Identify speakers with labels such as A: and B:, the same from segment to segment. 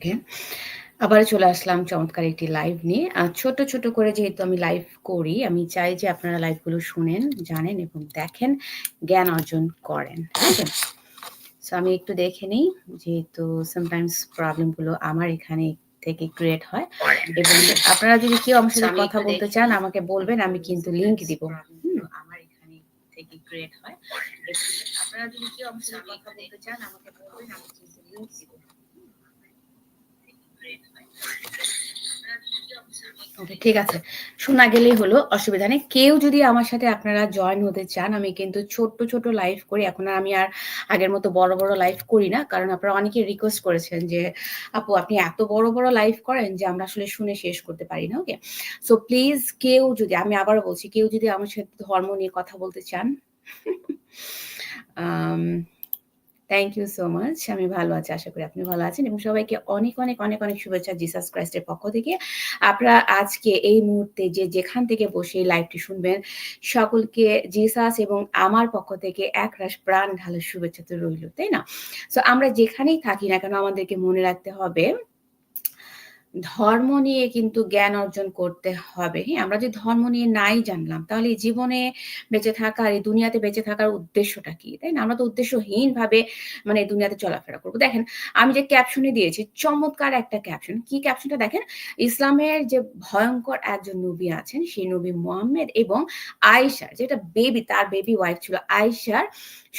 A: ওকে। আবারও চলে আসলাম চমৎকার একটি লাইভ নিয়ে। আর ছোট, ছোট করে যেহেতু আমি লাইভ করি, আমি চাই যে আপনারা লাইভগুলো শুনেন, জানেন এবং দেখেন, জ্ঞান অর্জন করেন। ঠিক আছে? সো আমি একটু দেখে নিই, যেহেতু সামটাইমস প্রবলেমগুলো আমার এখানে থেকে ক্রিয়েট হয় এবং আপনারা যদি কেউ আমার সাথে কথা বলতে চান আমাকে বলবেন, আমি কিন্তু লিংক দিব। আমার এখানে থেকে ক্রিয়েট হয় আপনারা যদি কেউ আমার সাথে কথা বলতে চান আমাকে বলবেন, আমি কিন্তু লিংক দিব। ওকে ঠিক আছে। শোনা গেলেই হলো, অসুবিধা নেই। কেউ যদি আমার সাথে আপনারা জয়েন হতে চান, আমি কিন্তু ছোট্ট, ছোট লাইভ করি। এখন আর আমি আর আগের মতো বড়, বড় লাইভ করি না। কারণ আপনারা অনেকে রিকোয়েস্ট করেছেন যে, "আপু আপনি এত বড়, বড় লাইভ করেন যে আমরা আসলে শুনে শেষ করতে পারি না।" ওকে? সো প্লিজ কেউ যদি আমি আবারও বলছি, কেউ যদি আমার সাথে ধর্ম নিয়ে কথা বলতে চান আম থ্যাংক ইউ সো মাচ। আমি ভালো আছি। আশা করি আপনি ভালো আছেন এবং সবাইকে অনেক, অনেক, অনেক, অনেক শুভেচ্ছা জিসাস ক্রাইস্টের পক্ষ থেকে। আপনারা আজকে এই মুহূর্তে যে যেখান থেকে বসে লাইভটি শুনবেন, সকলকে জিসাস এবং আমার পক্ষ থেকে একরাশ প্রাণ ঢালের শুভেচ্ছা তো রইল, তাই না? সো আমরা যেখানেই থাকি না কেন আমাদেরকে মনে রাখতে হবে ধর্ম নিয়ে কিন্তু জ্ঞান অর্জন করতে হবে। হ্যাঁ? আমরা যদি ধর্ম নিয়ে নাই জানলাম, তাহলে জীবনে বেঁচে থাকার, এই দুনিয়াতে বেঁচে থাকার উদ্দেশ্যটা কি? তাই না? আমরা তো উদ্দেশ্যহীনভাবে মানে দুনিয়াতে চলাফেরা করব। দেখেন, আমি যে ক্যাপশনে দিয়েছি, চমৎকার একটা ক্যাপশন। কি ক্যাপশনটা দেখেন? ইসলামের যে ভয়ঙ্কর একজন নবী আছেন, সেই নবী মোহাম্মদ এবং আয়েশার যেটা বেবি, তার বেবি ওয়াইফ ছিল আয়েশার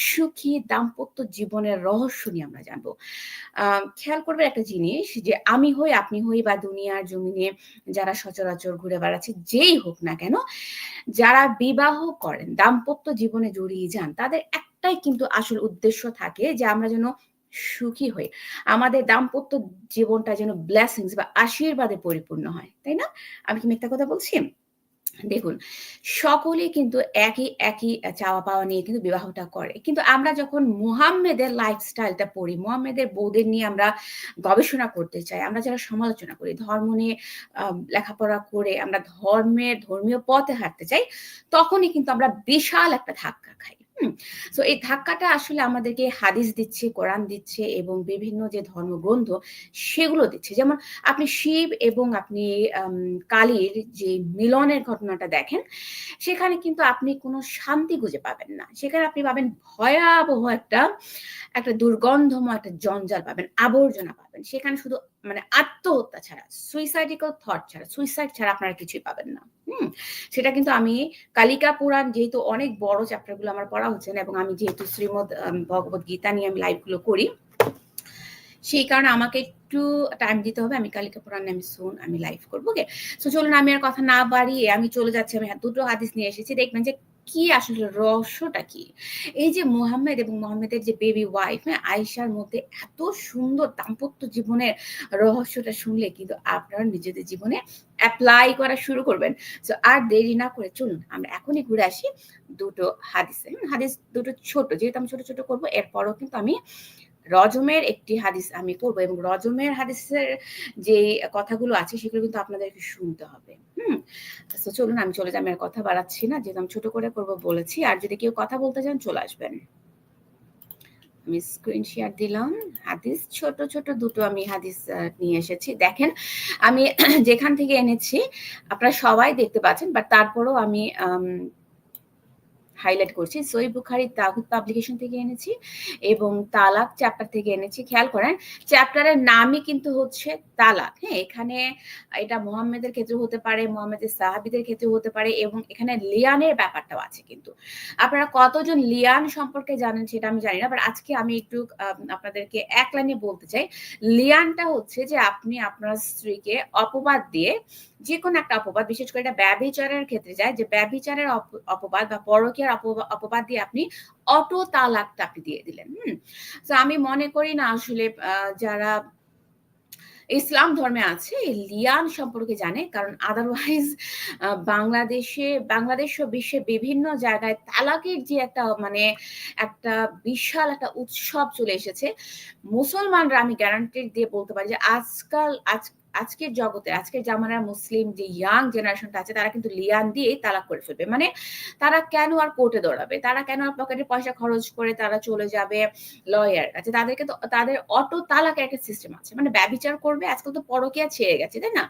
A: সুখী দাম্পত্য জীবনের রহস্য নিয়ে আমরা জানব আ খেয়াল করবেন একটা জিনিস যে আমি হই, আপনি হই বা দুনিয়ার জমিনে যারা সচরাচর ঘুরে বেড়াচ্ছে, যেই হোক না কেন, যারা বিবাহ করেন, দাম্পত্য জীবনে জড়িয়ে যান, তাদের একটাই কিন্তু আসল উদ্দেশ্য থাকে যে আমরা যেন সুখী হই। আমাদের দাম্পত্য জীবনটা যেন ব্লেসিংস বা আশীর্বাদে পরিপূর্ণ হয়। তাই না? আমি কি মিথ্যা কথা বলছি? দেখুন, সকলে কিন্তু একই, একই চাওয়া-পাওয়া নিয়ে কিন্তু বিবাহটা করে। কিন্তু আমরা যখন মোহাম্মেদের লাইফস্টাইলটা পড়ি, মোহাম্মেদের বৌদের নিয়ে আমরা গবেষণা করতে চাই, আমরা যারা সমালোচনা করি, ধর্ম নিয়ে লেখাপড়া করে আমরা ধর্মের ধর্মীয় পথে হাঁটতে চাই, তখনই কিন্তু আমরা বিশাল একটা ধাক্কা খাই। সো এই ধাক্কাটা আসলে আমাদেরকে হাদিস দিচ্ছে, কোরআন দিচ্ছে এবং বিভিন্ন যে ধর্মগ্রন্থ সেগুলো দিচ্ছে। যেমন আপনি শিব এবং আপনি কালীর যে মিলনের ঘটনাটা দেখেন, সেখানে কিন্তু আপনি কোনো শান্তি খুঁজে পাবেন না। সেখানে আপনি পাবেন ভয়াবহ একটা, একটা দুর্গন্ধময় একটা জঞ্জাল পাবেন, আবর্জনা পাবেন। সেখানে শুধু মানে আত্মহত্যা ছাড়া, suicidal থট ছাড়া, সুইসাইড ছাড়া আপনারা কিছুই পাবেন না। হুম? সেটা কিন্তু আমি কালিকা পুরাণ যেহেতু অনেক বড় চ্যাপ্টারগুলো আমার পড়া হচ্ছে না এবং আমি যেহেতু শ্রীমদ ভগবত গীতা নিয়ে আমি লাইভগুলো করি, সেই কারণে আমাকে একটু টাইম দিতে হবে। আমি কালিকা পুরাণে আমি সুন আমি লাইভ করব ওকে? সো চলুন আমি আর কথা না বাড়িয়ে আমি চলে যাচ্ছি। আমি দুটো হাদিস নিয়ে এসেছি। দেখবেন যে কি আসলে রহস্যটা কি? এই যে মোহাম্মদ এবং মোহাম্মদের যে বেবি ওয়াইফ, হ্যাঁ? আয়েশার মধ্যে এত সুন্দর দাম্পত্য জীবনের রহস্যটা শুনলে কিন্তু আপনারা নিজেদের জীবনে অ্যাপ্লাই করা শুরু করবেন। তো আর দেরি না করে চলুন আমরা এখনই ঘুরে আসি দুটো হাদিসে। হাদিস দুটো ছোট। যেহেতু আমি ছোট, ছোট করব এরপরও কিন্তু আমি রজমের একটি হাদিস আমি করব এবং রজমের হাদিসের যেই কথাগুলো আছে সেগুলো কিন্তু আপনাদেরকে শুনতে হবে। হুম? সো চলুন আমি চলে যাই। আমি আর কথা বাড়াচ্ছি না। যেহেতু আমি ছোট করে করব বলেছি। আর যদি কেউ কথা বলতে চান চলে আসবেন। আমি স্ক্রিন শেয়ার দিলাম। হাদিস ছোট, ছোট দুটো আমি হাদিস নিয়ে এসেছি। দেখেন, আমি যেখান থেকে এনেছি আপনারা সবাই দেখতে পাচ্ছেন। বাট তারপরেও আম হাইলাইট করছি। সহিহ বুখারীর তাগুত পাবলিকেশন থেকে এনেছি এবং তালাক চ্যাপ্টার থেকে এনেছি। খেয়াল করেন, চ্যাপ্টারের নামই কিন্তু হচ্ছে তালাক। হ্যাঁ? এখানে এটা মুহাম্মদের ক্ষেত্রে হতে পারে, মুহাম্মদের সাহাবীদের ক্ষেত্রেও হতে পারে এবং এখানে লিয়ানের ব্যাপারটাও আছে কিন্তু। আপনারা কতজন লিয়ান সম্পর্কে জানেন সেটা আমি জানি না। বাট আজকে আমি একটু আপনাদেরকে এক লাইনে বলতে চাই। লিয়ানটা হচ্ছে যে আপনি আপনার স্ত্রীকে অপবাদ দিয়ে যেকোনো একটা অপবাদ, বিশেষ করে এটা ব্যভিচারের ক্ষেত্রে যায় যে ব্যভিচারের অপ অপবাদ বা পরকীয়ার অপবাদ দিয়ে আপনি অটো তালাকটা আপনি দিয়ে দিলেন। হুম? সো আমি মনে করি না আসলে যারা ইসলাম ধর্মে আছে লিয়ান সম্পর্কে জানে। কারণ আদারওয়াইজ বাংলাদেশে বাংলাদেশ ও বিশ্বের বিভিন্ন জায়গায় তালাকের যে একটা মানে একটা বিশাল একটা উৎসব চলে এসেছে। মুসলমানরা আমি গ্যারান্টি দিয়ে বলতে পারি যে আজকাল আজ আজকের জগতে, আজকের জামানার মুসলিম যে ইয়াং জেনারেশনটা আছে, তারা কিন্তু লিয়ান দিয়েই তালাক করে ফেলবে। মানে তারা কেন আর কোর্টে দৌড়াবে? তারা কেন আর পকেটে পয়সা খরচ করে তারা চলে যাবে লয়ার কাছে? তাদেরকে তো তাদের অটো তালাকের একটা সিস্টেম আছে। মানে ব্যবচার করবে, আজকাল তো পরকিয়া ছেড়ে গেছে, তাই না?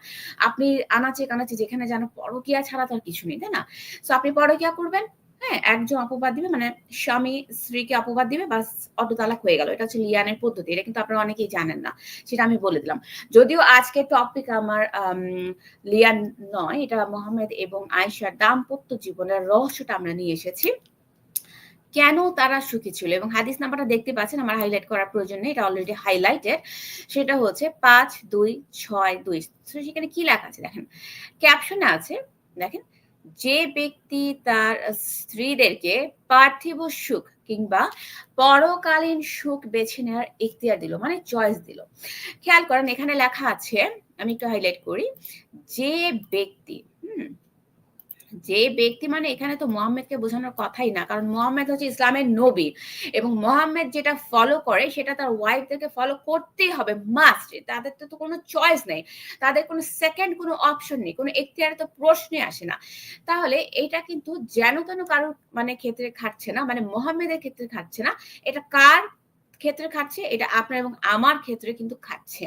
A: আপনি আনাচে কানাচে যেখানে জানো পরকিয়া ছাড়া তো আর কিছু নেই, তাই না? তো আপনি পরকিয়া করবেন হ্যাঁ একজন অপবাদ দিবে মানে স্বামী স্ত্রীকে অপবাদ দিবে বা অটো তালাক হয়ে গেল। এটা হচ্ছে লিয়ানের পদ্ধতি, এটা কিন্তু আপনারা অনেকেই জানেন না, সেটা আমি বলে দিলাম। যদিও আজকে টপিক আমার লিয়ান নয়, এটা মোহাম্মদ এবং আয়সার দাম্পত্য জীবনের রহস্যটা আমরা নিয়ে এসেছি। কেন তারা সুখী ছিল? এবং হাদিস নাম্বারটা দেখতে পাচ্ছেন, আমার হাইলাইট করার প্রয়োজন নেই, এটা অলরেডি হাইলাইটেড সেটা হচ্ছে পাঁচ দুই ছয় দুই। সেখানে কি লেখা আছে দেখেন? ক্যাপশনে আছে, দেখেন যে ব্যক্তি তার স্ত্রীদেরকে পার্থিব সুখ কিংবা পরকালীন সুখ বেছে নেওয়ার ইখতিয়ার দিল মানে চয়েস দিল। খেয়াল করেন, এখানে লেখা আছে, আমি একটু হাইলাইট করি, যে ব্যক্তি, হুম যে ব্যক্তি মানে এখানে তো মোহাম্মদকে বোঝানোর কথাই না, কারণ মোহাম্মদ হচ্ছে ইসলামের নবী এবং মোহাম্মদ যেটা ফলো করে সেটা তার ওয়াইফদেরকে ফলো করতেই হবে মাস্ট তাদের তো কোনো চয়েস নেই, তাদের কোনো সেকেন্ড কোনো অপশন নেই, কোনো এখতিয়ারে তো প্রশ্নে আসে না। তাহলে এটা কিন্তু যেন তেন কারোর মানে ক্ষেত্রে খাটছে না মানে মোহাম্মদের ক্ষেত্রে খাটছে না, এটা কার ক্ষেত্রে খাচ্ছে, এটা আপনার এবং আমার ক্ষেত্রে কিন্তু খাচ্ছে।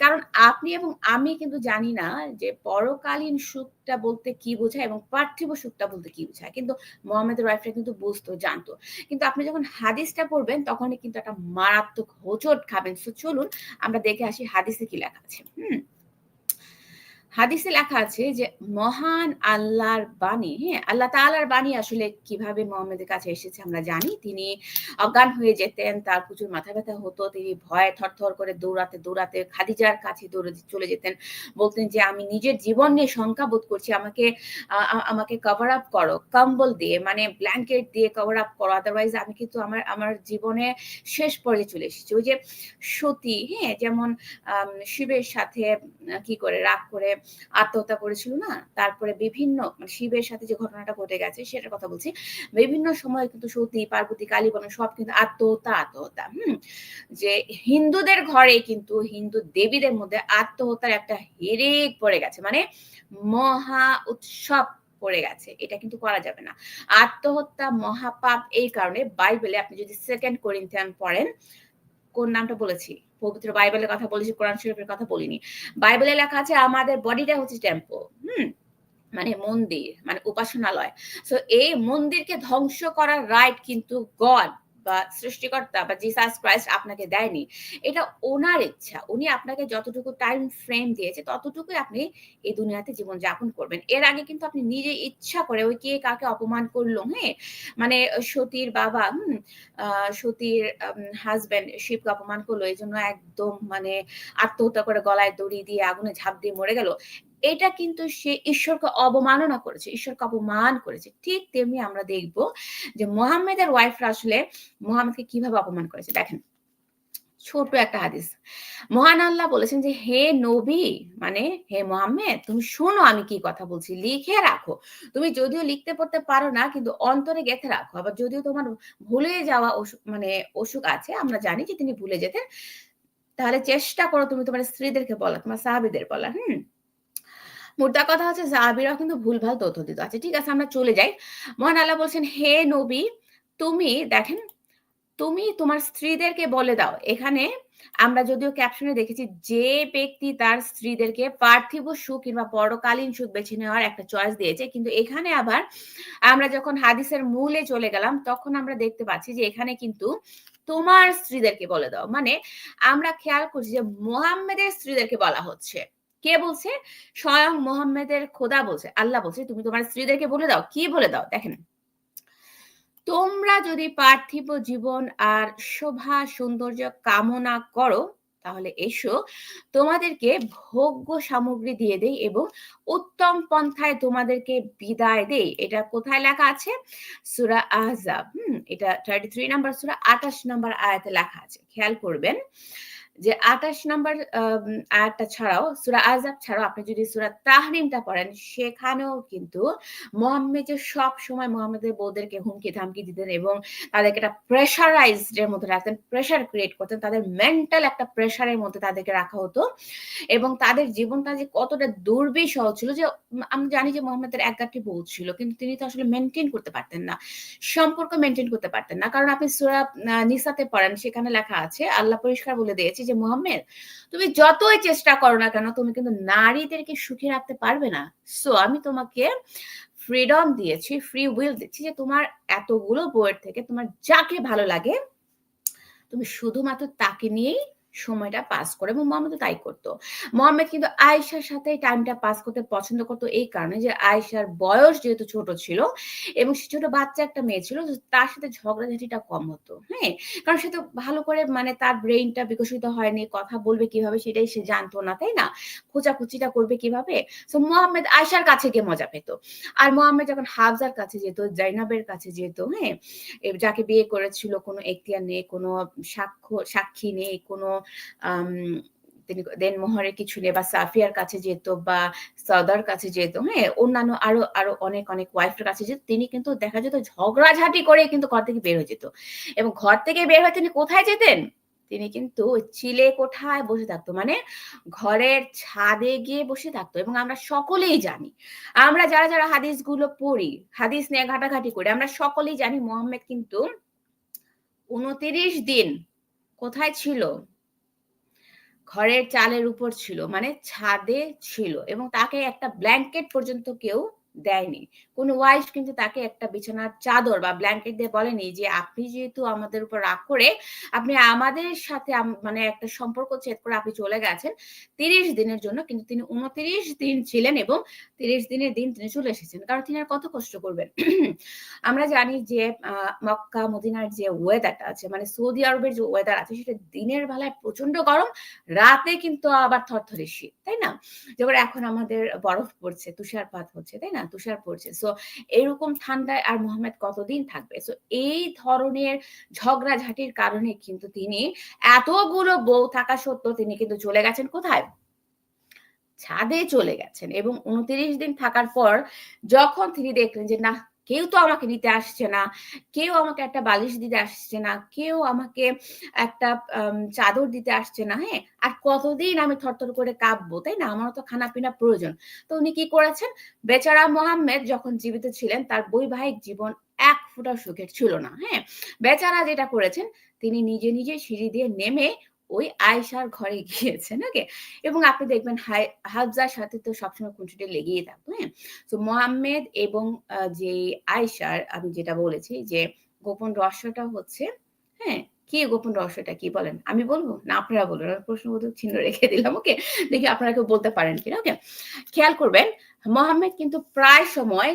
A: কারণ আপনি এবং আমি কিন্তু জানি না যে পরকালীন সুখটা বলতে কি বোঝায় এবং পার্থিব সুখটা বলতে কি বোঝায়। কিন্তু মোহাম্মদ রাইফরা কিন্তু বুঝতো, জানতো। কিন্তু আপনি যখন হাদিসটা পড়বেন, তখনই কিন্তু একটা মারাত্মক হোচট খাবেন। তো চলুন, আমরা দেখে আসি হাদিসে কি লেখা আছে। হুম? হাদিসে লেখা আছে যে, মহান আল্লাহর বাণী হ্যাঁ আল্লাহ তালার বাণী আসলে কীভাবে মোহাম্মদের কাছে এসেছে আমরা জানি। তিনি অজ্ঞান হয়ে যেতেন, তার প্রচুর মাথা ব্যথা হতো, তিনি ভয়ে থরথর করে দৌড়াতে দৌড়াতে খাদিজার কাছে দৌড়ে চলে যেতেন। বলতেন যে, আমি নিজের জীবন নিয়ে শঙ্কা বোধ করছি, আমাকে আমাকে কভার আপ করো, কম্বল দিয়ে মানে ব্ল্যাঙ্কেট দিয়ে কভার আপ করো আদারওয়াইজ আমি কিন্তু আমার আমার জীবনে শেষ পর্যায়ে চলে এসেছি। ওই যে সতী হ্যাঁ যেমন শিবের সাথে কি করে, রাগ করে আত্মহত্যা করেছিল না? তারপরে বিভিন্ন মানে শিবের সাথে যে ঘটনাটা ঘটে গেছে সেটার কথা বলছি। বিভিন্ন সময় কিন্তু সতী, পার্বতী কালীবন সব কিন্তু আত্মহত্যা আত্মহত্যা, হম? যে হিন্দুদের ঘরে কিন্তু হিন্দু দেবীদের মধ্যে আত্মহত্যার একটা হেরেক পড়ে গেছে। মানে মহা উৎসব পড়ে গেছে। এটা কিন্তু করা যাবে না। আত্মহত্যা মহাপাপ এই কারণে বাইবেলে আপনি যদি সেকেন্ড করিন্থিয়ান পড়েন কোন নামটা বলেছি? পবিত্র বাইবেলের কথা বলেছি, কোরআন শরীফের কথা বলিনি। বাইবেলে লেখা আছে, আমাদের বডিটা হচ্ছে টেম্পো হুম? মানে মন্দির মানে উপাসনালয়। সো এই মন্দিরকে ধ্বংস করার রাইট কিন্তু গড বা সৃষ্টিকর্তা বা জিসাস ক্রাইস্ট আপনাকে দেয়নি। এটা ওনার ইচ্ছা। উনি আপনাকে যতটুকু টাইম ফ্রেম দিয়েছে, ততটুকুই আপনি এই দুনিয়াতে জীবন যাপন করবেন। এর আগে কিন্তু আপনি নিজে ইচ্ছা করে ওই কে কাকে অপমান করল হ্যাঁ? মানে সতীর বাবা, হম? সতীর হাজবেন্ড শিবকে অপমান করল, এই জন্য একদম মানে আত্মহত্যা করে গলায় দড়ি দিয়ে আগুনে ঝাঁপ দিয়ে মরে গেল। এটা কিন্তু সে ঈশ্বরকে অবমাননা করেছে, ঈশ্বরকে অপমান করেছে। ঠিক তেমনি আমরা দেখব যে মোহাম্মদের ওয়াইফরা আসলে মোহাম্মদকে কীভাবে অপমান করেছে। দেখেন ছোট একটা হাদিস। মহান আল্লাহ বলেছেন যে, হে নবী মানে হে মোহাম্মদ, তুমি শোনো আমি কি কথা বলছি, লিখে রাখো। তুমি যদিও লিখতে পড়তে পারো না, কিন্তু অন্তরে গেঁথে রাখো। আবার যদিও তোমার ভুলে যাওয়া অসুখ মানে অসুখ আছে, আমরা জানি যে তিনি ভুলে যেতেন, তাহলে চেষ্টা করো তুমি তোমার স্ত্রীদেরকে বলা, তোমার সাহাবিদের বলা, হুম? মোদ্দা কথা হচ্ছে সাহাবিরাও কিন্তু ভুলভাল তথ্য দিত। আচ্ছা ঠিক আছে, আমরা চলে যাই। মহান আল্লাহ বলছেন, হে নবী, তুমি দেখেন, তুমি তোমার স্ত্রীদেরকে বলে দাও। এখানে আমরা যদিও ক্যাপশনে দেখেছি, যে ব্যক্তি তার স্ত্রীদেরকে পার্থিব সুখ কিংবা পরকালীন সুখ বেছে নেওয়ার একটা চয়েস দিয়েছে। কিন্তু এখানে আবার আমরা যখন হাদিসের মূলে চলে গেলাম, তখন আমরা দেখতে পাচ্ছি যে এখানে কিন্তু তোমার স্ত্রীদেরকে বলে দাও। মানে আমরা খেয়াল করছি যে মোহাম্মদের স্ত্রীদেরকে বলা হচ্ছে। কে বলছে? স্বয়ং মোহাম্মদের খোদা বলছে। আল্লাহ বলছে, তুমি তোমার স্ত্রীদেরকে বলে দাও। কি বলে দাও? দেখেন। তোমরা যদি পার্থিব জীবন আর শোভা, সৌন্দর্য কামনা করো, তাহলে এসো, তোমাদেরকে ভোগ্য সামগ্রী দিয়ে দেই এবং উত্তম পন্থায় তোমাদেরকে বিদায় দেই। এটা কোথায় লেখা আছে? সুরা আহজাব। হম, এটা থার্টি থ্রি নাম্বার, সুরা আঠাশ নাম্বার আয়াতে লেখা আছে। খেয়াল করবেন। যে ২৮ নাম্বার আয়াতটা ছাড়াও সূরা আহজাব ছাড়াও আপনি যদি সূরা তাহরিমটা পড়েন সেখানেও কিন্তু মোহাম্মদ যে সবসময় মোহাম্মদের বউদেরকে হুমকি-ধামকি দিতেন এবং তাদেরকে একটা প্রেশারাইজড এর মধ্যে রাখতেন, প্রেশার ক্রিয়েট করতেন। তাদের মেন্টাল একটা প্রেশারের মধ্যে তাদেরকে রাখা হতো এবং তাদের জীবনটা যে কতটা দুর্বিষহ ছিল যে আমি জানি যে মোহাম্মদের ১ গাঁটটি বউ ছিল। কিন্তু তিনি তো আসলে মেইনটেইন করতে পারতেন না। সম্পর্ক মেনটেন করতে পারতেন না। কারণ আপনি সূরা নিসাতে পড়েন সেখানে লেখা আছে আল্লাহ পরিষ্কার বলে দিয়েছে যে মোহাম্মেদ তুমি যতই চেষ্টা করো না কেন তুমি কিন্তু নারীদেরকে সুখী রাখতে পারবে না। সো আমি তোমাকে ফ্রিডম দিয়েছি, ফ্রি উইল দিচ্ছি যে তোমার এতগুলো বইয়ের থেকে তোমার যাকে ভালো লাগে তুমি শুধুমাত্র তাকে নিয়েই সময়টা পাস করে এবং মোহাম্মদ তাই করত। মোহাম্মদ কিন্তু আয়েশার সাথে টাইমটা পাস করতে পছন্দ করত এই কারণে যে আয়েশার বয়স যেহেতু ছোট ছিল এবং সে ছোট বাচ্চা একটা মেয়ে ছিল তার সাথে ঝগড়াঝাটিটা কম হতো। হ্যাঁ? কারণ সে তো ভালো করে মানে তার ব্রেইনটা বিকশিত হয়নি, কথা বলবে কীভাবে সেটাই সে জানতো না, তাই না? খোঁচাখুচিটা করবে কীভাবে? সো মোহাম্মদ আয়েশার কাছে গিয়ে মজা পেত। আর মোহাম্মদ যখন হাফজার কাছে যেত, জাইনাবের কাছে যেত, হ্যাঁ? যাকে বিয়ে করেছিল কোনো এখতিয়ার নেই, কোনো সাক্ষ্য সাক্ষী নেই, কোনো তিনি দেনমোহরের কিছু নেই বা সাফিয়ার কাছে যেত বা সওদার কাছে যেত, হ্যাঁ? অন্যান্য আরও, আরও অনেক, অনেক ওয়াইফের কাছে যেত। তিনি কিন্তু দেখা যেত ঝগড়াঝাটি করে কিন্তু ঘর থেকে বের হয়ে যেত। এবং ঘর থেকে বের হয়ে তিনি কোথায় যেতেন? তিনি কিন্তু চিলে কোঠায় বসে থাকতো। মানে ঘরের ছাদে গিয়ে বসে থাকতো এবং আমরা সকলেই জানি। আমরা যারা, যারা হাদিসগুলো পড়ি, হাদিস নিয়ে ঘাটাঘাটি করি, আমরা সকলেই জানি মোহাম্মদ কিন্তু ২৯ দিন কোথায় ছিল? ঘরের চালের উপর ছিল। মানে ছাদে ছিল এবং তাকে একটা ব্ল্যাঙ্কেট পর্যন্ত কেউ দেয়নি। কোন ওয়াইফ কিন্তু তাকে একটা বিছানার চাদর বা ব্ল্যাঙ্কেট দিয়ে বলেনি যে, "আপনি যেহেতু আমাদের উপর রাগ করে আপনি আমাদের সাথে মানে একটা সম্পর্ক ছেদ করে আপনি চলে গেছেন ৩০ দিনের জন্য।" কিন্তু তিনি ২৯ দিন ছিলেন এবং ৩০ দিনের দিন তিনি চলে এসেছেন। কারণ তিনি আর কত কষ্ট করবেন? আমরা জানি যে মক্কা, মদিনার যে ওয়েদারটা আছে মানে সৌদি আরবের যে ওয়েদার আছে সেটা দিনের বেলায় প্রচণ্ড গরম, রাতে কিন্তু আবার থরথরে শীত, তাই না? যেমন এখন আমাদের বরফ পড়ছে, তুষারপাত হচ্ছে, তাই না? তুষার পড়ছে। সো এরকম ঠান্ডায় আর মোহাম্মদ কতদিন থাকবে? সো এই ধরনের ঝগড়াঝাটির কারণে কিন্তু তিনি এতগুলো বউ থাকা সত্ত্বেও তিনি কিন্তু চলে গেছেন কোথায়? ছাদে চলে গেছেন এবং ২৯ দিন থাকার পর যখন তিনি দেখলেন যে, নাহ কেউ তো আমাকে নিতে আসছে না, কেউ আমাকে একটা বালিশ দিতে আসছে না, কেউ আমাকে একটা চাদর দিতে আসছে না, হ্যাঁ? আর কতদিন আমি থরথর করে কাঁপবো, তাই না? আমারও তো খানাপিনা প্রয়োজন। তো উনি কি করেছেন? বেচারা মোহাম্মদ যখন জীবিত ছিলেন তার বৈবাহিক জীবন এক ফোঁটা সুখের ছিল না, হ্যাঁ? বেচারা যেটা করেছেন তিনি নিজে, নিজে সিঁড়ি দিয়ে নেমে ওই আয়েশার ঘরে গিয়েছেন, ওকে? এবং আপনি দেখবেন হাই হাফসার সাথে তো সবসময় খুনসুটি লেগেই থাকতো, হ্যাঁ? সো মোহাম্মদ এবং যে আয়েশার আমি যেটা বলেছি যে গোপন রহস্যটা হচ্ছে, হ্যাঁ? কি গোপন রহস্যটা কি বলেন? আমি বলব না আপনারা বলুন আমি প্রশ্নবোধক চিহ্ন রেখে দিলাম, ওকে? দেখি আপনারা কেউ বলতে পারেন কিনা, ওকে? খেয়াল করবেন মোহাম্মেদ কিন্তু প্রায় সময়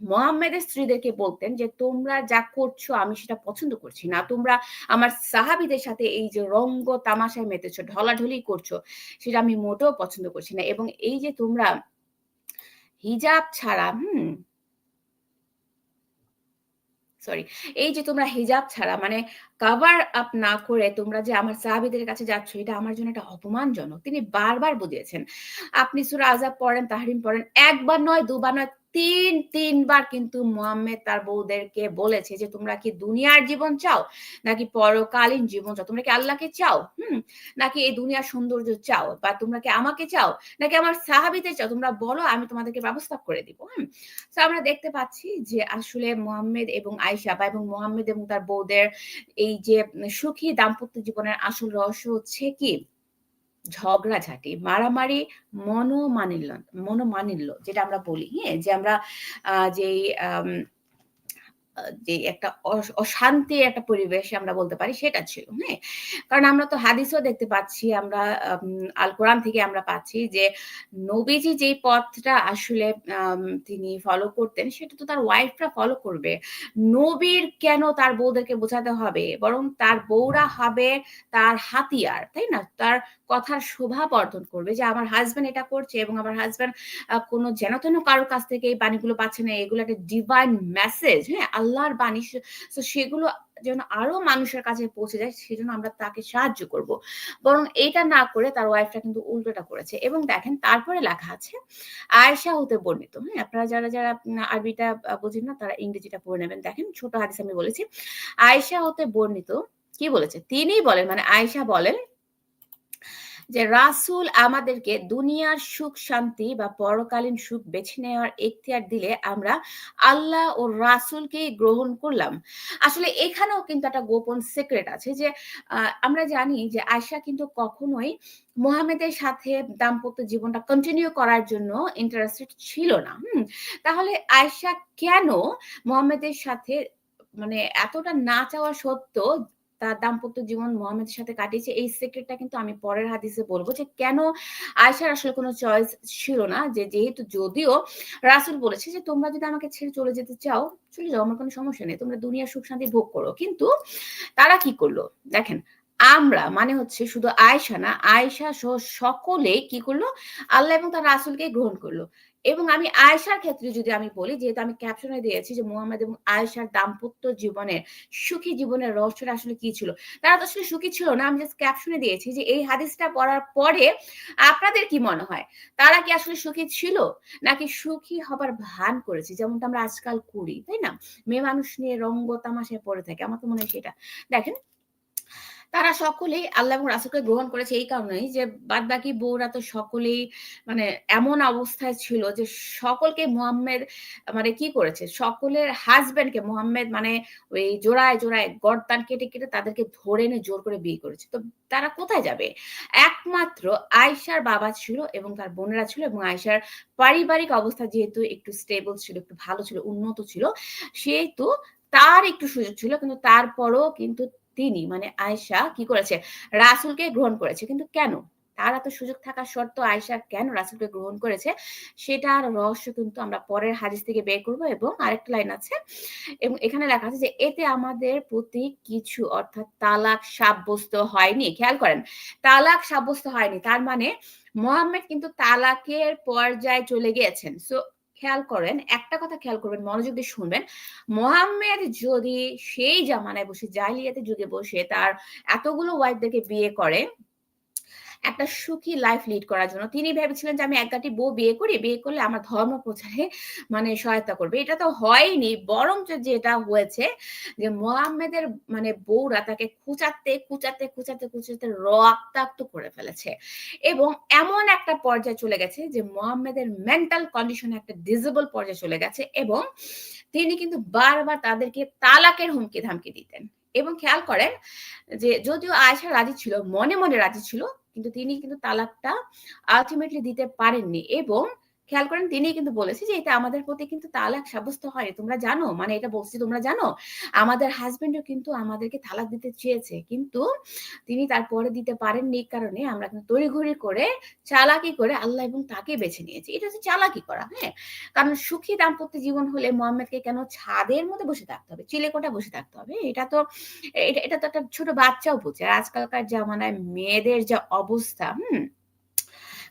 A: মোহাম্মদের স্ত্রীদেরকে বলতেন যে, "তোমরা যা করছ আমি সেটা পছন্দ করছি না। তোমরা আমার সাহাবিদের সাথে এই যে রঙ্গ তামাশায় মেতেছো, ঢলাঢলি করছ সেটা আমি মোটেও পছন্দ করছি না। এবং এই যে তোমরা হিজাব ছাড়া, হুম? সরি। এই যে তোমরা হিজাব ছাড়া মানে কভার আপ না করে তোমরা যে আমার সাহাবীদের কাছে যাচ্ছ এটা আমার জন্য একটা অপমানজনক। তিনি বারবার বুঝিয়েছেন। আপনি সূরা আহজাব পড়েন, তাহরিম পড়েন। একবার নয়, দুবার নয়, ৩, ৩ বার কিন্তু মোহাম্মদ তার বউদেরকে বলেছে যে, "তোমরা কি দুনিয়ার জীবন চাও? নাকি পরকালীন জীবন চাও? তোমরা কি আল্লাহকে চাও? হুম? নাকি এই দুনিয়ার সৌন্দর্য চাও? বা তোমরা কি আমাকে চাও? নাকি আমার সাহাবীদের চাও? তোমরা বলো আমি তোমাদেরকে ব্যবস্থা করে দিব।" হুম? তো আমরা দেখতে পাচ্ছি যে আসলে মোহাম্মদ এবং আয়েশা বা এবং মোহাম্মদ এবং তার বউদের এই যে সুখী দাম্পত্য জীবনের আসল রহস্য হচ্ছে কি? ঝগড়াঝাটি, মারামারি, মনোমানিল্য মনোমানিল্য যেটা আমরা বলি, হ্যাঁ? যে আমরা আ যে একটা অস অশান্তির একটা পরিবেশে আমরা বলতে পারি সেটা ছিল, হ্যাঁ? কারণ আমরা তো হাদিসেও দেখতে পাচ্ছি আমরা আল কোরআন থেকে আমরা পাচ্ছি যে নবীজি যেই পথটা আসলে তিনি ফলো করতেন সেটা তো তার ওয়াইফরা ফলো করবে। নবীর কেন তার বউদেরকে বোঝাতে হবে? বরং তার বউরা হবে তার হাতিয়ার, তাই না? তার কথার শোভা বর্ধন করবে যে আমার হাসব্যান্ড এটা করছে এবং আমার হাসব্যান্ড আ কোনো যেন-তেন কারোর কাছ থেকে এই বাণীগুলো পাচ্ছে না। এগুলো একটা ডিভাইন মেসেজ, হ্যাঁ? আল্লাহর বাণী। সো সেগুলো যেন আরও মানুষের কাছে পৌঁছে যায়, সেজন্য আমরা তাকে সাহায্য করব। বরং এটা না করে তার ওয়াইফটা কিন্তু উল্টোটা করেছে। এবং দেখেন তারপরে লেখা আছে, আয়েশা হতে বর্ণিত। হ্যাঁ আপনারা যারা যারা আরবিটা বোঝেন না, তারা ইংরেজিটা পড়ে নেবেন। দেখেন ছোট হাদিস আমি বলেছি। আয়েশা হতে বর্ণিত, কি বলেছে? তিনি বলেন মানে আয়েশা বলেন যে রাসুল আমাদেরকে দুনিয়ার সুখ, শান্তি বা পরকালীন সুখ বেছে নেওয়ার এখতিয়ার দিলে আমরা আল্লাহ ও রাসুলকেই গ্রহণ করলাম। আসলে এখানেও কিন্তু একটা গোপন সিক্রেট আছে যে আমরা জানি যে আয়সা কিন্তু কখনোই মোহাম্মদের সাথে দাম্পত্য জীবনটা কন্টিনিউ করার জন্য ইন্টারেস্টেড ছিল না। হুম, তাহলে আয়সা কেন মোহাম্মদের সাথে মানে এতটা না চাওয়া সত্ত্বেও তার দাম্পত্য জীবন মোহাম্মদের সাথে কাটিয়েছে। এই সিক্রেটটা কিন্তু আমি পরের হাদিসে বলব যে, কেন আয়সার আসলে কোনো চয়েস ছিল না? যে যেহেতু যদিও রাসুল বলেছে যে, তোমরা যদি আমাকে ছেড়ে চলে যেতে চাও, চলে যাও, আমার কোনো সমস্যা নেই। তোমরা দুনিয়ার সুখ শান্তি ভোগ করো। কিন্তু তারা কি করল? দেখেন, আমরা মানে হচ্ছে শুধু আয়সা না আয়সা সহ সকলে কি করল? আল্লাহ এবং তার রাসুলকে গ্রহণ করল। এবং আমি আয়েশার ক্ষেত্রে যদি আমি বলি, যেহেতু আমি ক্যাপশনে দিয়েছি যে মোহাম্মদ এবং আয়েশার দাম্পত্য জীবনের সুখী জীবনের রহস্যটা আসলে কি ছিল? তারা তো আসলে সুখী ছিল না। আমি জাস্ট ক্যাপশনে দিয়েছি যে এই হাদিসটা পড়ার পরে আপনাদের কি মনে হয়? তারা কি আসলে সুখী ছিল? নাকি সুখী হবার ভান করেছে? যেমনটা আমরা আজকাল করি, তাই না? মেয়ে মানুষ নিয়ে রঙ্গ তামাশায় পড়ে থাকে। আমার তো মনে হয় সেটা। দেখেন তারা সকলেই আল্লাহ এবং রাসুলকে গ্রহণ করেছে এই কারণেই যে বাদ বাকি বউরা তো সকলেই মানে এমন অবস্থায় ছিল যে সকলকে মোহাম্মেদ মানে কি করেছে? সকলের হাজব্যান্ডকে মোহাম্মেদ মানে ওই জোড়ায় জোড়ায় গরদান কেটে কেটে তাদেরকে ধরে এনে জোর করে বিয়ে করেছে। তো তারা কোথায় যাবে? একমাত্র আয়সার বাবা ছিল এবং তার বোনেরা ছিল এবং আয়সার পারিবারিক অবস্থা যেহেতু একটু স্টেবল ছিল, একটু ভালো ছিল, উন্নত ছিল, সেহেতু তার একটু সুযোগ ছিল, কিন্তু তারপরও কিন্তু তিনি মানে আয়সা কি করেছে? রাসুলকে গ্রহণ করেছে। কিন্তু কেন? তার এত সুযোগ থাকা সত্ত্বেও আয়সা কেন রাসুলকে গ্রহণ করেছে? সেটার রহস্য কিন্তু আমরা পরের হাদিস থেকে বের করব এবং আরেকটা লাইন আছে। এবং এখানে লেখা আছে যে, এতে আমাদের প্রতি কিছু অর্থাৎ তালাক সাব্যস্ত হয়নি। খেয়াল করেন, তালাক সাব্যস্ত হয়নি। তার মানে মোহাম্মদ কিন্তু তালাকের পর্যায়ে চলে গিয়েছেন। সো খেয়াল করেন, একটা কথা খেয়াল করবেন মনোযোগ দিয়ে শুনবেন, মোহাম্মেদ যদি সেই জামানায় বসে জাহিলিয়াতে যুগে বসে তার এতগুলো ওয়াইফদেরকে বিয়ে করে একটা সুখী লাইফ লিড করার জন্য। তিনি ভেবেছিলেন যে আমি একগাটি বউ বিয়ে করি, বিয়ে করলে আমার ধর্ম প্রচারে মানে সহায়তা করবে। এটা তো হয়নি বরং যেটা হয়েছে যে মোহাম্মেদের মানে বউরা তাকে খুচাতে খুচাতে খুচাতে খুচাতে রক্তাক্ত করে ফেলেছে। এবং এমন একটা পর্যায়ে চলে গেছে যে মোহাম্মেদের মেন্টাল কন্ডিশনে একটা ডিজেবল পর্যায়ে চলে গেছে এবং তিনি কিন্তু বারবার তাদেরকে তালাকের হুমকি ধামকি দিতেন। এবং খেয়াল করেন যে যদিও আয়সা রাজি ছিল, মনে মনে রাজি ছিল কিন্তু তিনি কিন্তু তালাকটা আলটিমেটলি দিতে পারেননি এবং খেয়াল করেন তিনি কিন্তু বলেছে যে, এটা আমাদের প্রতি কিন্তু তালাক সাব্যস্ত হয় তোমরা জানো? মানে এটা বলছি, তোমরা জানো? আমাদের হাজবেন্ডও কিন্তু আমাদেরকে তালাক দিতে চেয়েছে। কিন্তু তিনি তারপরে দিতে পারেননি কারণে আমরা কিন্তু তড়িঘড়ি করে চালাকি করে আল্লাহ এবং তাকে বেছে নিয়েছি। এটা হচ্ছে চালাকি করা হ্যাঁ? কারণ সুখী দাম্পত্য জীবন হলে মোহাম্মদকে কেন ছাদের মধ্যে বসে থাকতে হবে? চিলেকোটা বসে থাকতে হবে এটা তো, এটা এটা তো একটা ছোট বাচ্চাও বুঝে আজকালকার জামানায় মেয়েদের যা অবস্থা, হুম?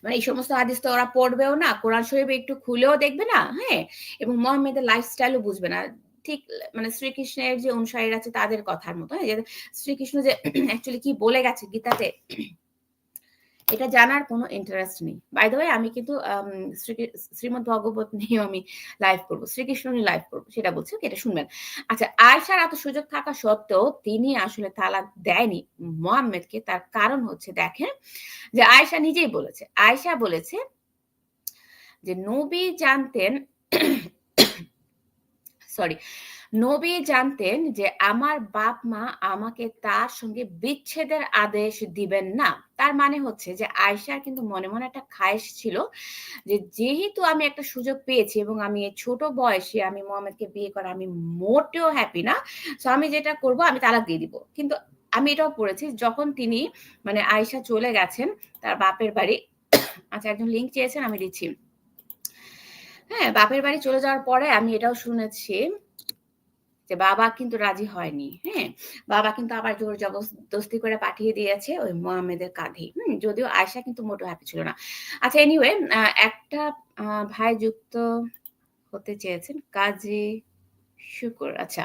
A: মানে এই সমস্ত হাদিস তো ওরা পড়বেও না, কোরআন শরীফ একটু খুলেও দেখবে না হ্যাঁ? এবং মোহাম্মদের লাইফস্টাইলও বুঝবে না। ঠিক মানে শ্রীকৃষ্ণের যে অনুসারীরা আছে তাদের কথার মতো হ্যাঁ? যে শ্রীকৃষ্ণ যে অ্যাকচুয়ালি কি বলে গেছে গীতাতে? এটা জানার কোনো ইন্টারেস্ট নেই। বাই দ্য আমি কিন্তু শ্রীমদ ভগবত নিয়েও আমি লাইভ করব শ্রীকৃষ্ণ নিয়ে লাইভ করব, সেটা বলছি ওকে এটা শুনবেন। আচ্ছা আয়সার এত সুযোগ থাকা সত্ত্বেও তিনি আসলে তালাক দেয়নি মোহাম্মদকে, তার কারণ হচ্ছে দেখেন যে আয়সা নিজেই বলেছে, আয়সা বলেছে যে নবী জানতেন সরি নবী জানতেন যে আমার বাপ মা আমাকে তার সঙ্গে বিচ্ছেদের আদেশ দিবেন না। তার মানে হচ্ছে যে আয়সার কিন্তু মনে মনে একটা খায়েশ ছিল যে যেহেতু আমি একটা সুযোগ পেয়েছি এবং আমি ছোট বয়সে আমি মোহাম্মদকে বিয়ে করা আমি মোটেও হ্যাপি না তো আমি যেটা করব আমি তালাক দিয়ে দিব। কিন্তু আমি এটাও পড়েছি যখন তিনি মানে আয়সা চলে গেছেন তার বাপের বাড়ি। আচ্ছা একজন লিঙ্ক চেয়েছেন, আমি দিচ্ছি। হ্যাঁ বাপের বাড়ি চলে যাওয়ার পরে আমি এটাও শুনেছি যে বাবা কিন্তু রাজি হয়নি হ্যাঁ বাবা কিন্তু আবার জোর জবরদস্তি করে পাঠিয়ে দিয়েছে ওই মোহাম্মেদের কাঁধে হম যদিও আয়সা কিন্তু মোটো হ্যাপি ছিল না আচ্ছা এনিওয়ে একটা ভাই যুক্ত হতে চেয়েছেন কাজী শুকুর আচ্ছা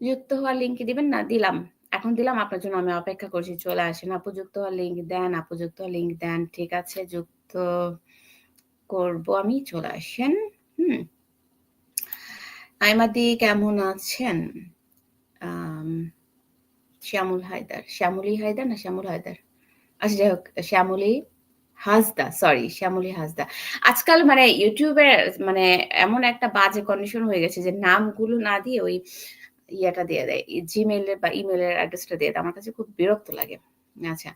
A: যুক্ত হওয়ার লিঙ্ক দিবেন না? দিলাম। এখন দিলাম আপনার জন্য আমি অপেক্ষা করছি। চলে আসেন। আপু যুক্ত হওয়ার লিঙ্ক দেন, আপু যুক্ত হওয়ার লিঙ্ক দেন। ঠিক আছে, যুক্ত করব আমি। চলে আসেন। হুম। আইমাদি কেমন আছেন? শ্যামল হায়দার। শ্যামলী হায়দার না শ্যামল হায়দার? আচ্ছা যাই হোক শ্যামলী হাসদা, সরি শ্যামলী হাসদা। আজকাল মানে এ মানে এমন একটা বাজে কন্ডিশন হয়ে গেছে যে নামগুলো না দিয়ে ওই ইয়েটা দিয়ে দেয়। এর বা ইমেলের অ্যাড্রেসটা দিয়ে দেয়। আমার কাছে খুব বিরক্ত লাগে। আচ্ছা।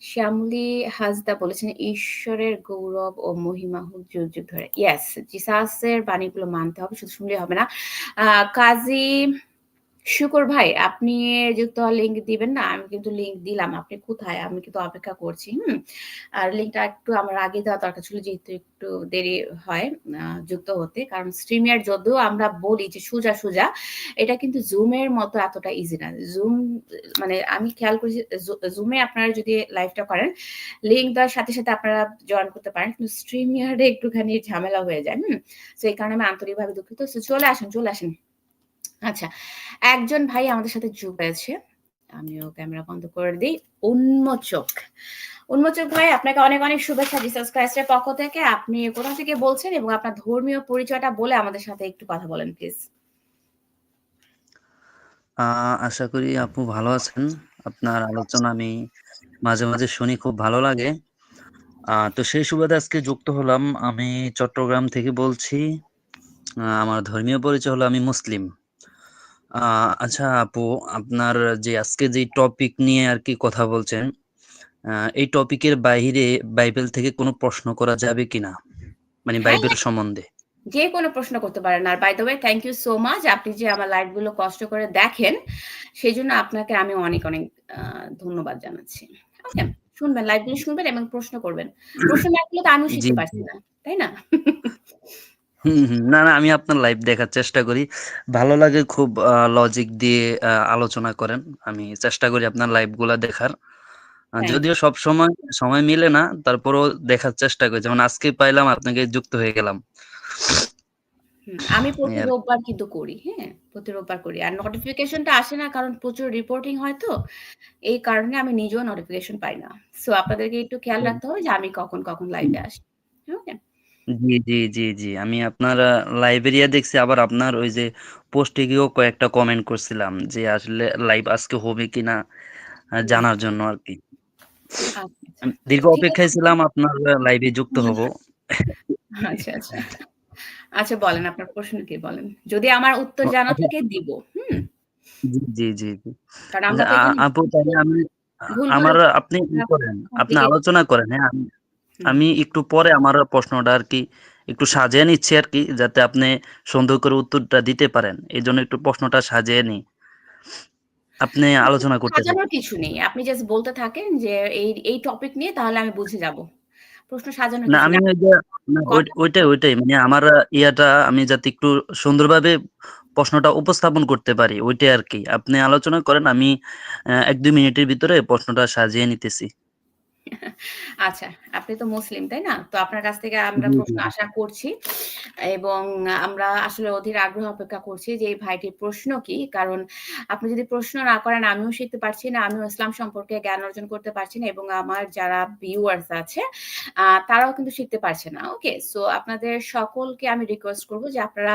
A: শ্যামলী হাজদা বলেছেন, "ঈশ্বরের গৌরব ও মহিমা হোক যুগ, যুগ ধরে।" ইয়েস, জিসাসের বাণীগুলো মানতে হবে। শুধু শুনলে হবে না। কাজী শুকর ভাই, আপনি হওয়ার লিঙ্ক দিবেন না? আমি কিন্তু লিঙ্ক দিলাম। আপনি কোথায়? আমি কিন্তু অপেক্ষা করছি। হুম? আর লিঙ্কটা একটু আমার আগে দেওয়া দরকার ছিল যেহেতু একটু দেরি হয় যুক্ত হতে। কারণ স্ট্রিমিয়ার যদিও আমরা বলি যে সোজা, সোজা এটা কিন্তু জুমের মতো এতটা ইজি না। জুম মানে আমি খেয়াল করেছি জুমে আপনারা যদি লাইভটা করেন, লিঙ্ক দেওয়ার সাথে, সাথে আপনারা জয়েন করতে পারেন। কিন্তু এ একটুখানি ঝামেলা হয়ে যায়। হুম? সো এই কারণে আমি আন্তরিকভাবে দুঃখিত। চলে আসেন, চলে আসেন। আচ্ছা। একজন ভাই আমাদের সাথে যোগ হয়েছে। আমিও ক্যামেরা বন্ধ করে দিই উন্মোচক। উন্মোচক ভাই আপনাকে অনেক, অনেক শুভেচ্ছা জিসাস ক্রাইস্টের পক্ষ থেকে। আপনি কোথা থেকে বলছেন এবং আপনার ধর্মীয় পরিচয়টা বলে আমাদের সাথে একটু কথা বলেন প্লিজ।
B: আশা করি আপু ভালো আছেন। আপনার আলোচনা আমি মাঝে, মাঝে শুনি খুব ভালো লাগে। তো সেই সুবাদে আজকে যুক্ত হলাম। আমি চট্টগ্রাম থেকে বলছি। আমার ধর্মীয় পরিচয় হলো আমি মুসলিম। আচ্ছা আপু আপনার যে আজকে যে টপিক নিয়ে আর কি কথা বলছেন, এই টপিকের বাইরে বাইবেল থেকে কোনো প্রশ্ন করা যাবে কিনা? মানে
A: হ্যাঁ,
B: বাইবেল সম্বন্ধে
A: যে কোনো প্রশ্ন করতে পারেন। আর by the way thank you so much. আপনি যে আমার লাইভগুলো কষ্ট করে দেখেন, সেই জন্য আপনাকে আমি অনেক, অনেক ধন্যবাদ জানাচ্ছি। শুনবেন, লাইভগুলো শুনবেন এবং প্রশ্ন করবেন। প্রশ্ন না করলে তো আমিও শিখতে পারছি না। তাই না?
B: হুম, হুম। না, না আমি আপনার লাইভ দেখার চেষ্টা করি। ভালো লাগে খুব লজিক দিয়ে আলোচনা করেন। আমি চেষ্টা করি আপনার লাইভগুলা দেখার। যদিও সবসময় সময় সময় মিলে না, তারপরও দেখার চেষ্টা করি। যেমন আজকে পাইলাম আপনাকে যুক্ত হয়ে গেলাম।
A: আমি প্রতি রোববার কিন্তু করি। হ্যাঁ? প্রতি রোববার করি। আর নোটিফিকেশনটা আসে না কারণ প্রচুর রিপোর্টিং হয় তো। এই কারণে আমি নিজেও নোটিফিকেশন পাই না। সো আপনাদেরকে একটু খেয়াল রাখতে হবে যে আমি কখন, কখন লাইভে আসি। ওকে?
B: জি, জি, জি, জি। আমি আপনার আ লাইব্রেরিয়া দেখছি আবার আপনার ওই যে পোস্টে গিয়েও কয়েকটা কমেন্ট করছিলাম যে আসলে লাইভ আজকে হবে কিনা আ জানার জন্য আরকি।
A: আচ্ছা, আচ্ছা।
B: দীর্ঘ
A: আছে।
B: অপেক্ষায় ছিলাম আপনার লাইভে যুক্ত হব।
A: আচ্ছা, আচ্ছা। আচ্ছা বলেন আপনার প্রশ্ন কি বলেন? যদি আমার উত্তর জানা
B: আচ্ছা
A: থাকে দিব। হুম?
B: জি, জি, জি, জি।
A: কারণ
B: আচ্ছা
A: আমরা তো
B: আ আপু তাহলে আমি আ
A: ভুল করে
B: আমার আপনি ই করেন, আপনি
A: কমপ্লিকেট
B: আলোচনা করেন, হ্যাঁ? আমি। আমি একটু পরে আমার প্রশ্নটা আর কি একটু সাজিয়ে নিচ্ছি আরকি যাতে আপনি সুন্দর করে উত্তরটা দিতে পারেন। এই জন্য একটু প্রশ্নটা সাজিয়ে নিই। আপনি আলোচনা করতে
A: সাজানোর। কিছু নেই। আপনি জাস্ট বলতে থাকেন যে এই, এই টপিক নিয়ে তাহলে আমি বুঝে যাব। প্রশ্ন সাজানোর
B: না আমি ওইটাই, ওইটাই। মানে আমার ইয়াটা আমি যাতে একটু সুন্দরভাবে প্রশ্নটা উপস্থাপন করতে পারি ওইটাই আর কি আপনি আলোচনা করেন আমি এক ১-২ মিনিটের ভিতরে প্রশ্নটা সাজিয়ে নিতেছি।
A: আচ্ছা, আপনি তো মুসলিম, তাই না? তো আপনার কাছ থেকে আমরা প্রশ্ন আশা করছি এবং আমরা আসলে অধীর আগ্রহ অপেক্ষা করছি যে এই ভাইটির প্রশ্ন কি? কারণ আপনি যদি প্রশ্ন না করেন আমিও শিখতে পারছি না, আমিও ইসলাম সম্পর্কে জ্ঞান অর্জন করতে পারছি না এবং আমার যারা ভিউয়ার্স আছে তারাও কিন্তু শিখতে পারছে না। ওকে? সো আপনাদের সকলকে আমি রিকোয়েস্ট করব যে আপনারা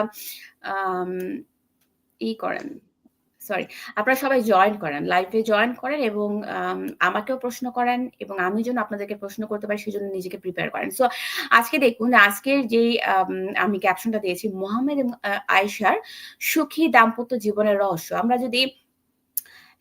A: ই করেন সরি, আপনারা সবাই জয়েন করেন। লাইভে জয়েন করেন এবং আম আমাকেও প্রশ্ন করেন এবং আমি যেন আপনাদেরকে প্রশ্ন করতে পারি সেজন্য নিজেকে প্রিপেয়ার করেন। সো আজকে দেখুন আজকের যেই আম ক্যাপশনটা দিয়েছি মোহাম্মদ আয়েশার সুখী দাম্পত্য জীবনের রহস্য। আমরা যদি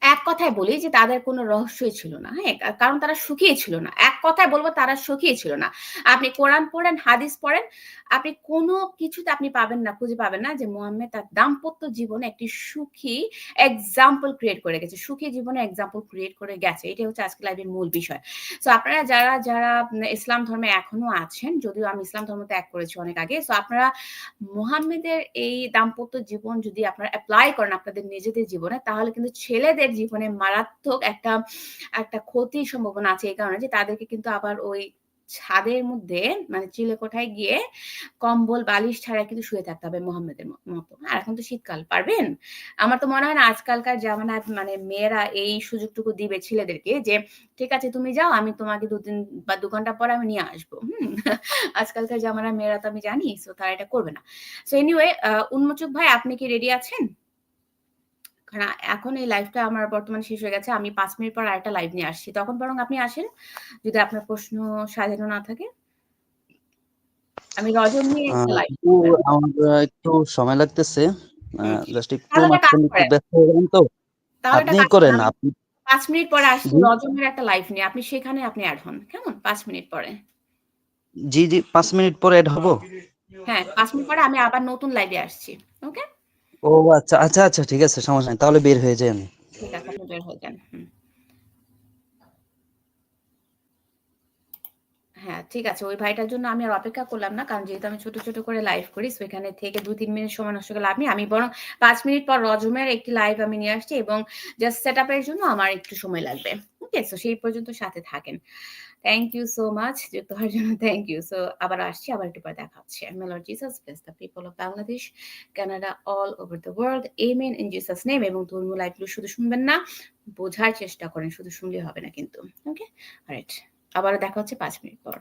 A: এক কথায় বলি যে তাদের কোনো রহস্যই ছিল না। হ্যাঁ? কারণ তারা সুখীই ছিল না। এক কথায় বলব তারা সুখীই ছিল না। আপনি কোরআন পড়েন, হাদিস পড়েন, আপনি কোনো কিছুতে আপনি পাবেন না, খুঁজে পাবেন না যে মোহাম্মদ তার দাম্পত্য জীবনে একটি সুখী এক্সাম্পল ক্রিয়েট করে গেছে। সুখী জীবনে এক্সাম্পল ক্রিয়েট করে গেছে। এটাই হচ্ছে আজকের লাইভের মূল বিষয়। সো আপনারা যারা, যারা ইসলাম ধর্মে এখনও আছেন, যদিও আমি ইসলাম ধর্ম ত্যাগ করেছি অনেক আগে। সো আপনারা মোহাম্মদের এই দাম্পত্য জীবন যদি আপনারা অ্যাপ্লাই করেন আপনাদের নিজেদের জীবনে তাহলে কিন্তু ছেলেদের জীবনে মারাত্মক একটা, একটা ক্ষতির সম্ভাবনা আছে এই কারণে যে তাদেরকে কিন্তু আবার ওই ছাদের মধ্যে মানে চিলেকোঠায় গিয়ে কম্বল বালিশ ছাড়া কিন্তু শুয়ে থাকতে হবে মোহাম্মদের মতো। আর এখন তো শীতকাল। পারবেন? আমার তো মনে হয় না আজকালকার জামানায় মানে মেয়েরা এই সুযোগটুকু দিবে ছেলেদেরকে যে, "ঠিক আছে তুমি যাও আমি তোমাকে ২ দিন বা দু ঘণ্টা পরে আমি নিয়ে আসব।" হুম? আজকালকার জামানার মেয়েরা তো আমি জানি। সো তারা এটা করবে না। সো এনিওয়ে উন্মোচক ভাই আপনি কি রেডি আছেন? কারণ এখন এই লাইভটা আমার বর্তমানে শেষ হয়ে গেছে। আমি পাঁচ মিনিট পর আরেকটা লাইভ নিয়ে আসছি। তখন বরং আপনি আসেন। যদি আপনার প্রশ্ন সাজানো না থাকে। আমি রজব নিয়ে একটা লাইভ
B: একটু আমার একটু সময় লাগতেছে। জাস্ট একটু। ব্যস্ত হয়ে গেলাম তো।
A: কাজ
B: করেন। আপনি
A: ৫ মিনিট পরে আসছি? রজমের একটা লাইভ নিয়ে। আপনি সেখানে আপনি এড হন। কেমন? ৫ মিনিট পরে।
B: জি, জি ৫ মিনিট পরে এড হব?
A: হ্যাঁ, ৫ মিনিট পরে আমি আবার নতুন লাইভে আসছি। ওকে?
B: ও আচ্ছা, আচ্ছা, আচ্ছা ঠিক আছে সমস্যা নাই। তাহলে বের হয়ে যাই আমি।
A: ঠিক আছে বের হয়ে যান। হ্যাঁ, ঠিক আছে। ওই ভাইটার জন্য আমি আর অপেক্ষা করলাম না। কারণ যেহেতু আমি ছোট, ছোট করে লাইভ করি সো এখানে থেকে ২-৩ মিনিট সময় নষ্ট করে লাভ নেই। আমি বরং পাঁচ মিনিট পর রজমের একটি লাইভ আমি নিয়ে আসছি এবং জাস্ট সেটআপ এর জন্য আমার একটু সময় লাগবে। ওকে? সো সেই পর্যন্ত সাথে থাকেন। থ্যাংক ইউ সো মাচ যুক্ত হওয়ার জন্য থ্যাংক ইউ। সো আবার আসছি। আবার একটু পরে দেখা হচ্ছে। আমি Lord Jesus bless the people of Bangladesh, Canada, all over the world amen in Jesus name এবং ধর্মীয় লাইফগুলো শুধু শুনবেন না, বোঝার চেষ্টা করেন। শুধু শুনলে হবে না কিন্তু। ওকে? রাইট আবারও দেখা হচ্ছে পাঁচ মিনিট পর।